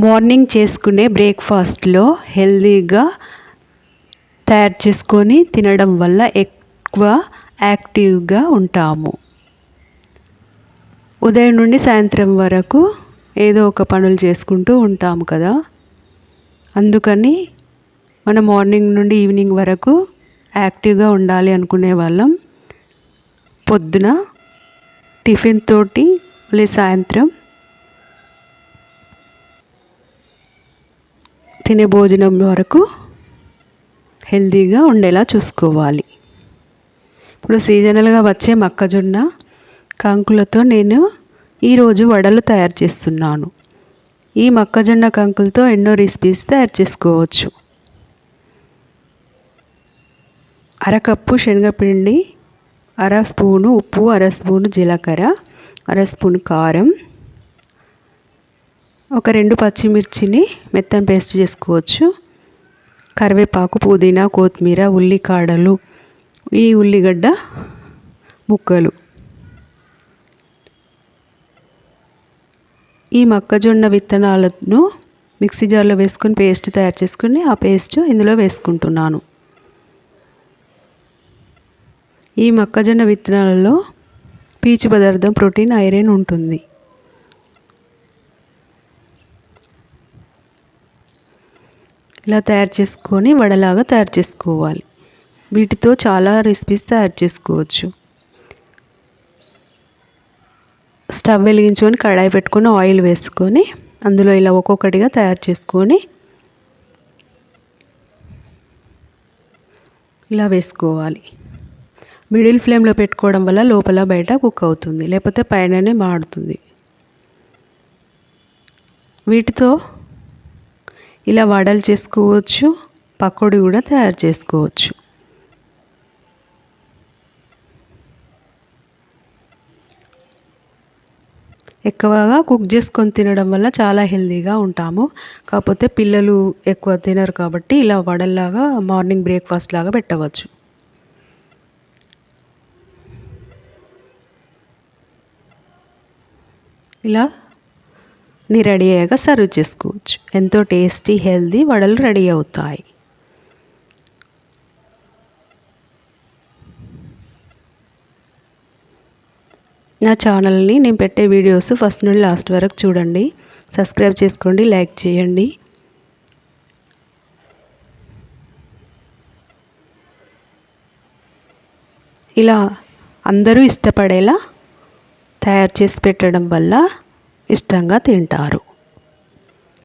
Morning చేసుకునే బ్రేక్ఫాస్ట్లో హెల్తీగా తయారు చేసుకొని తినడం వల్ల ఎక్కువ యాక్టివ్గా ఉంటాము. ఉదయం నుండి సాయంత్రం వరకు ఏదో ఒక పనులు చేసుకుంటూ ఉంటాము కదా. అందుకని మనం మార్నింగ్ నుండి ఈవినింగ్ వరకు యాక్టివ్గా ఉండాలి అనుకునే వాళ్ళం. పొద్దున టిఫిన్ తోటి మళ్ళీ సాయంత్రం తినే భోజనం వరకు హెల్తీగా ఉండేలా చూసుకోవాలి. ఇప్పుడు సీజనల్గా వచ్చే మొక్కజొన్న కంకులతో నేను ఈరోజు వడలు తయారు చేస్తున్నాను. ఈ మొక్కజొన్న కంకులతో ఎన్నో రెసిపీస్ తయారు చేసుకోవచ్చు. అరకప్పు శనగపిండి అర స్పూను ఉప్పు అర స్పూను జీలకర్ర అర స్పూన్ కారం ఒక రెండు పచ్చిమిర్చిని మెత్తని పేస్ట్ చేసుకోవచ్చు. కరివేపాకు పుదీనా కొత్తిమీర ఉల్లికాడలు ఈ ఉల్లిగడ్డ ముక్కలు. ఈ మొక్కజొన్న విత్తనాలను మిక్సీ జార్లో వేసుకొని పేస్ట్ తయారు చేసుకుని ఆ పేస్ట్ ఇందులో వేసుకుంటున్నాను. ఈ మొక్కజొన్న విత్తనాలలో పీచు పదార్థం ప్రోటీన్ ఐరన్ ఉంటుంది. ఇలా తయారు చేసుకొని వడలాగా తయారు చేసుకోవాలి. వీటితో చాలా రెసిపీస్ తయారు చేసుకోవచ్చు. స్టవ్ వెలిగించుకొని కడాయి పెట్టుకొని ఆయిల్ వేసుకొని అందులో ఇలా ఒక్కొక్కటిగా తయారు చేసుకొని ఇలా వేసుకోవాలి. మిడిల్ ఫ్లేమ్లో పెట్టుకోవడం వల్ల లోపల బయట కుక్ అవుతుంది లేకపోతే పైననే మాడుతుంది. వీటితో ఇలా వడలు చేసుకోవచ్చు పకోడీ కూడా తయారు చేసుకోవచ్చు. ఎక్కువగా కుక్ చేసుకొని తినడం వల్ల చాలా హెల్తీగా ఉంటాము. కాకపోతే పిల్లలు ఎక్కువ తినరు కాబట్టి ఇలా వడల్లాగా మార్నింగ్ బ్రేక్ఫాస్ట్ లాగా పెట్టవచ్చు. ఇలా నీ రెడీ అయ్యాక సర్వ్ చేసుకోవచ్చు. ఎంతో టేస్టీ హెల్దీ వడలు రెడీ అవుతాయి. నా ఛానల్ని నేను పెట్టే వీడియోస్ ఫస్ట్ నుండి లాస్ట్ వరకు చూడండి. సబ్స్క్రైబ్ చేసుకోండి లైక్ చేయండి. ఇలా అందరూ ఇష్టపడేలా తయారు చేసి పెట్టడం వల్ల ఇష్టంగా తింటారు.